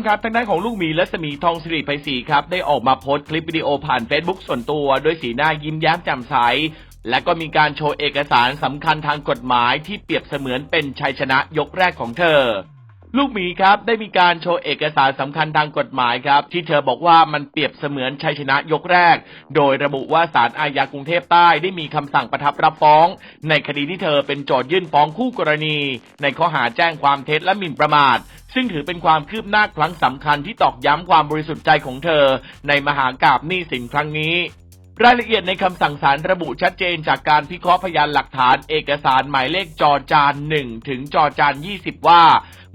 มครับทางด้านของลูกหมีและสมีทองสิริไพศรีครับ ได้ออกมาโพสต์คลิปวิดีโอผ่าน Facebook ส่วนตัวด้วยสีหน้ายิ้มแย้มแจ่มใสและก็มีการโชว์เอกสารสำคัญทางกฎหมายที่เปรียบเสมือนเป็นชัยชนะยกแรกของเธอ ลูกหมีครับได้มีการโชว์เอกสารสำคัญทางกฎหมายครับ ที่เธอบอกว่ามันเปรียบเสมือนชัยชนะยกแรก โดยระบุว่าศาลอาญากรุงเทพใต้ได้มีคำสั่งประทับรับฟ้อง ในคดีที่เธอเป็นโจทยื่นฟ้องคู่กรณี ในข้อหาแจ้งความเท็จและหมิ่นประมาทซึ่งถือเป็นความคืบหน้าครั้งสำคัญที่ตอกย้ำความบริสุทธิ์ใจของเธอ ในมหากาบหนี้สินครั้งนี้ รายละเอียดในคำสั่งศาลระบุชัดเจนจากการพิเคราะห์พยานหลักฐานเอกสารหมายเลขจอจาน1ถึงจอจาน20 ว่า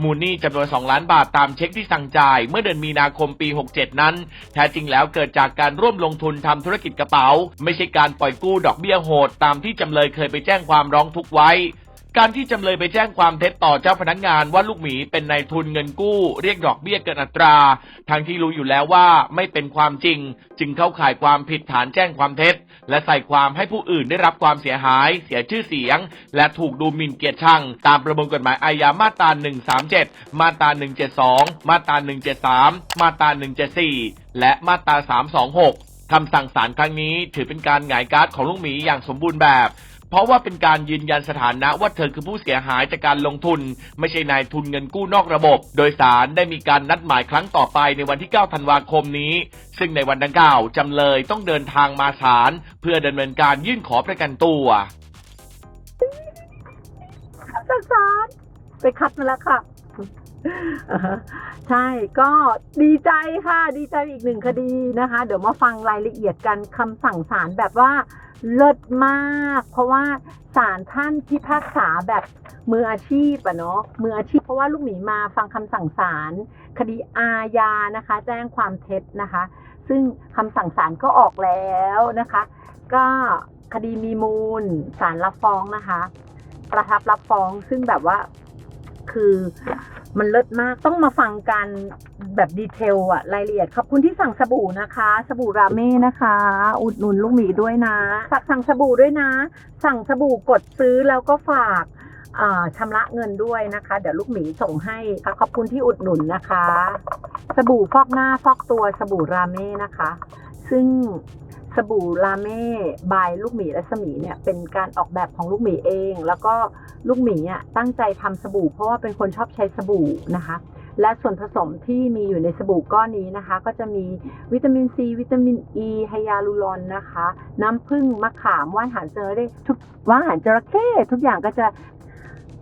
มูลหนี้จำนวน 2 ล้านบาทตามเช็คที่สั่งจ่าย เมื่อเดือนมีนาคมปี 67 นั้น แท้จริงแล้วเกิดจากการร่วมลงทุนทำธุรกิจกระเป๋า ไม่ใช่การปล่อยกู้ดอกเบี้ยโหดตามที่จำเลยเคยไปแจ้งความร้องทุกข์ไว้ การที่จำเลยไปแจ้งความเท็จต่อเจ้าพนักงานว่าลูกหมีเป็นนายทุนเงินกู้เรียกดอกเบี้ยเกินอัตรา ทั้งที่รู้อยู่แล้วว่าไม่เป็นความจริง จึงเข้าข่ายความผิดฐานแจ้งความเท็จ และใส่ความให้ผู้อื่นได้รับความเสียหาย เสียชื่อเสียง และถูกดูหมิ่นเกียรติชัง ตามประมวลกฎหมายอาญามาตรา 137 มาตรา 172 มาตรา 173 มาตรา 174 และมาตรา 326คำสั่งศาลครั้งนี้ถือเป็นการหงายการ์ดของลูกหมีอย่างสมบูรณ์แบบ ราะว่าเป็นการยืนยันสถานะว่าเธอคือผู้เสียหายจากการลงทุน ไม่ใช่นายทุนเงินกู้นอกระบบ โดยสารได้มีการนัดหมายครั้งต่อไปในวันที่ 9 ธันวาคมนี้ ซึ่งในวันดังกล่าวจำเลยต้องเดินทางมาศาลเพื่อดำเนินการยื่นขอประกันตัวจากศาลไปคัดมาแล้วค่ะอ่าฮะใช่ก็ดีใจค่ะ ดีใจอีกหนึ่งคดีนะคะ เดี๋ยวมาฟังรายละเอียดกันคำสั่งศาลแบบว่าเลิศมาก เพราะว่าศาลท่านพิพากษาแบบมืออาชีพอะเนาะมืออาชีพเพราะว่าลูกหมีมาฟังคำสั่งศาลคดีอาญานะคะ แจ้งความเท็จนะคะ ซึ่งคำสั่งศาลก็ออกแล้วนะคะ ก็คดีมีมูลศาลรับฟ้องนะคะ ประทับรับฟ้องซึ่งแบบว่าคือ มันเลิศมากต้องมาฟังกันแบบดีเทลอะรายละเอียดขอบคุณที่สั่งสบู่นะคะ สบู่ราเม่นะคะ อุดหนุนลูกหมีด้วยนะฝากสั่งสบู่ด้วยนะ สั่งสบู่กดซื้อแล้วก็ฝากชำระเงินด้วยนะคะ เดี๋ยวลูกหมีส่งให้ค่ะขอบคุณที่อุดหนุนนะคะ สบู่ฟอกหน้าฟอกตัวสบู่ราเม่นะคะ ซึ่ง สบู่ราเม่บายลูกหมีและสมีเนี่ยเป็นการออกแบบของลูกหมีเอง แล้วก็ลูกหมีอะตั้งใจทำสบู่ เพราะว่าเป็นคนชอบใช้สบู่นะคะ และส่วนผสมที่มีอยู่ในสบู่ก้อนนี้นะคะ ก็จะมีวิตามินซีวิตามินอีไฮยาลูรอนนะคะ น้ำผึ้งมะขามว่านหางจระเข้ทุกว่านหางจระเข้ทุกอย่างก็จะ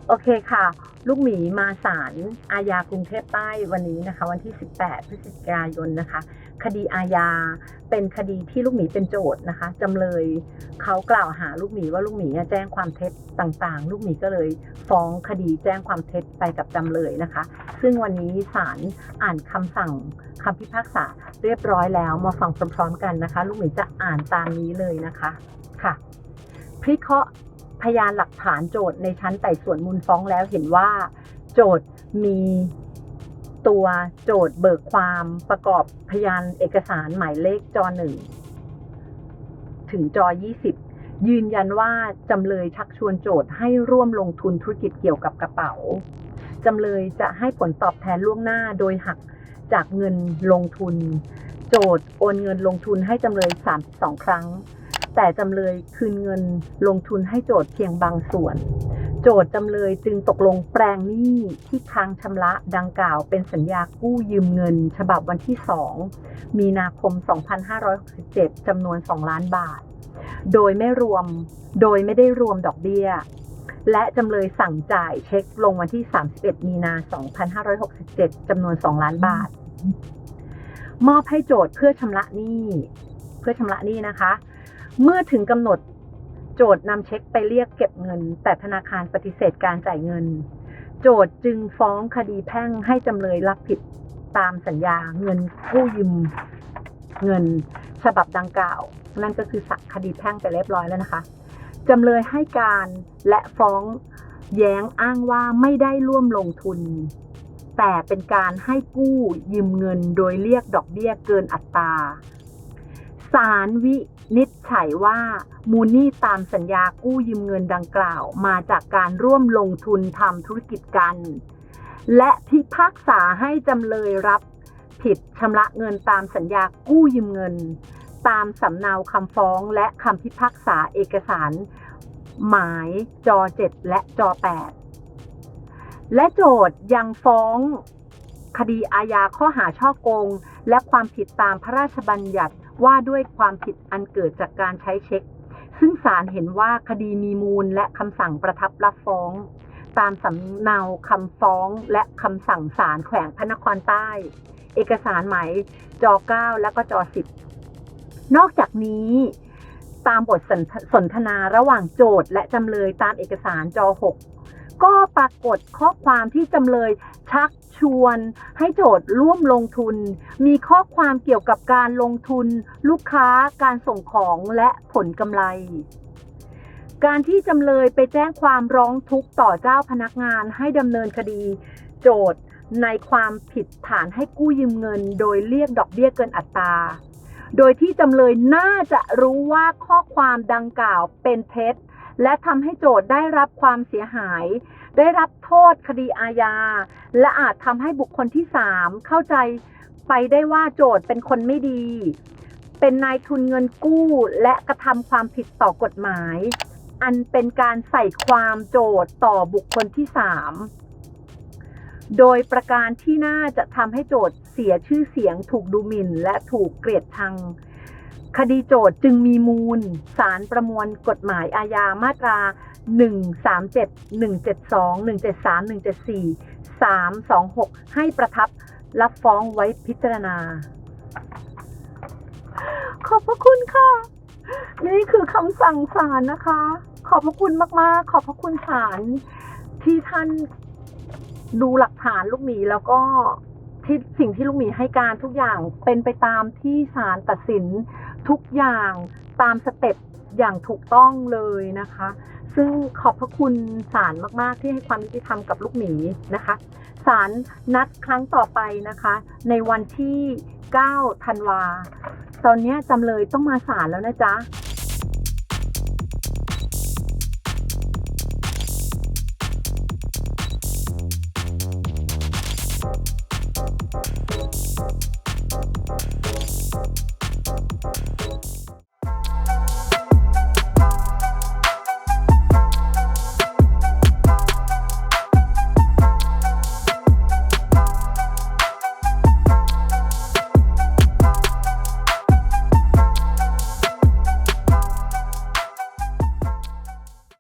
โอเคค่ะ ลูกหมีมาศาลอาญากรุงเทพใต้วันนี้นะคะ วันที่ 18 พฤศจิกายนนะคะ คดีอาญาเป็นคดีที่ลูกหมีเป็นโจทย์นะคะจำเลยเขากล่าวหาลูกหมีว่าลูกหมีแจ้งความเท็จต่างๆ ลูกหมีก็เลยฟ้องคดีแจ้งความเท็จไปกับจำเลยนะคะ ซึ่งวันนี้ศาลอ่านคำสั่งคำพิพากษาเรียบร้อยแล้วมาฟังพร้อมๆกันนะคะ ลูกหมีจะอ่านตามนี้เลยนะคะค่ะพิเคราะห์ พยานหลักฐานโจทย์ในชั้นไต่สวนมูลฟ้องแล้วเห็นว่า โจทย์มีตัวโจทย์เบิกความประกอบพยานเอกสารหมายเลขจอหนึ่งถึงจอยี่สิบยืนยันว่าจำเลยชักชวนโจทย์ให้ร่วมลงทุนธุรกิจเกี่ยวกับกระเป๋า จำเลยจะให้ผลตอบแทนล่วงหน้าโดยหักจากเงินลงทุน โจทย์โอนเงินลงทุนให้จำเลย 32 ครั้ง แต่จำเลยคืนเงินลงทุนให้โจทย์เพียงบางส่วน โจทย์จำเลยจึงตกลงแปลงหนี้ที่ค้างชำระดังกล่าวเป็นสัญญากู้ยืมเงิน ฉบับวันที่ 2 มีนาคม 2567จำนวน 2 ล้านบาท โดยไม่รวมโดยไม่ได้รวมดอกเบี้ย และจำเลยสั่งจ่ายเช็คลงวันที่ 31 มีนา 2567จำนวน 2 ล้านบาท มอบให้โจทย์เพื่อชำระหนี้ เพื่อชำระหนี้นะคะ เมื่อถึงกำหนดโจทย์นำเช็คไปเรียกเก็บเงิน แต่ธนาคารปฏิเสธการจ่ายเงิน โจทย์จึงฟ้องคดีแพ่งให้จำเลยรับผิดตามสัญญาเงินกู้ยืมเงินฉบับดังกล่าว นั่นก็คือสักคดีแพ่งไปเรียบร้อยแล้วนะคะจำเลยให้การและฟ้องแย้งอ้างว่าไม่ได้ร่วมลงทุน แต่เป็นการให้กู้ยืมเงินโดยเรียกดอกเบี้ยเกินอัตรา ศาลวินิจฉัยว่ามูลนี้ตามสัญญากู้ยืมเงินดังกล่าว มาจากการร่วมลงทุนทำธุรกิจกัน และพิพากษาให้จำเลยรับผิดชำระเงินตามสัญญากู้ยืมเงิน ตามสำเนาคำฟ้องและคำพิพากษาเอกสาร หมายจอ 7 และจอ 8 และโจทย์ยังฟ้องคดีอาญาข้อหาช่อโกง และความผิดตามพระราชบัญญัติ ว่าด้วยความผิดอันเกิดจากการใช้เช็ค ซึ่งศาลเห็นว่าคดีมีมูลและคำสั่งประทับรับฟ้อง ตามสำเนาคำฟ้องและคำสั่งศาลแขวงพระนครใต้ เอกสารหมายจอ9และก็จอ10 นอกจากนี้ตามบทสนทสนทนาระหว่างโจทย์และจำเลยตามเอกสารจอ6 ก็ปรากฏข้อความที่จำเลยชักชวนให้โจทย์ร่วมลงทุน มีข้อความเกี่ยวกับการลงทุน ลูกค้าการส่งของและผลกำไร การที่จำเลยไปแจ้งความร้องทุกข์ต่อเจ้าพนักงานให้ดำเนินคดี โจทย์ในความผิดฐานให้กู้ยืมเงิน โดยเรียกดอกเบี้ยเกินอัตราโดยที่จำเลยน่าจะรู้ว่าข้อความดังกล่าวเป็นเท็จ และทำให้โจทย์ได้รับความเสียหาย ได้รับโทษคดีอาญา และอาจทำให้บุคคลที่สามเข้าใจไปได้ว่าโจทย์เป็นคนไม่ดี เป็นนายทุนเงินกู้และกระทำความผิดต่อกฎหมาย อันเป็นการใส่ความโจทย์ต่อบุคคลที่สามโดยประการที่น่าจะทำให้โจทย์เสียชื่อเสียงถูกดูหมิ่นและถูกเกลียดชัง คดีโจทย์จึงมีมูล สารประมวลกฎหมายอาญามาตรา 137 172 173 174 326 ให้ประทับรับฟ้องไว้พิจารณา ขอบพระคุณค่ะ นี่คือคำสั่งศาลนะคะ ขอบพระคุณมาก ๆ ขอบพระคุณศาลที่ท่านดูหลักฐานลูกหมีแล้วก็ที่สิ่งที่ลูกหมีให้การทุกอย่างเป็นไปตามที่ศาลตัดสิน ทุกอย่างตามสเต็ปอย่างถูกต้องเลยนะคะ ซึ่งขอบพระคุณศาลมากๆที่ให้ความยุติธรรมกับลูกหมีนะคะศาลนัดครั้งต่อไปนะคะ ในวันที่ 9 ธันวา ตอนนี้จำเลยต้องมาศาลแล้วนะจ๊ะ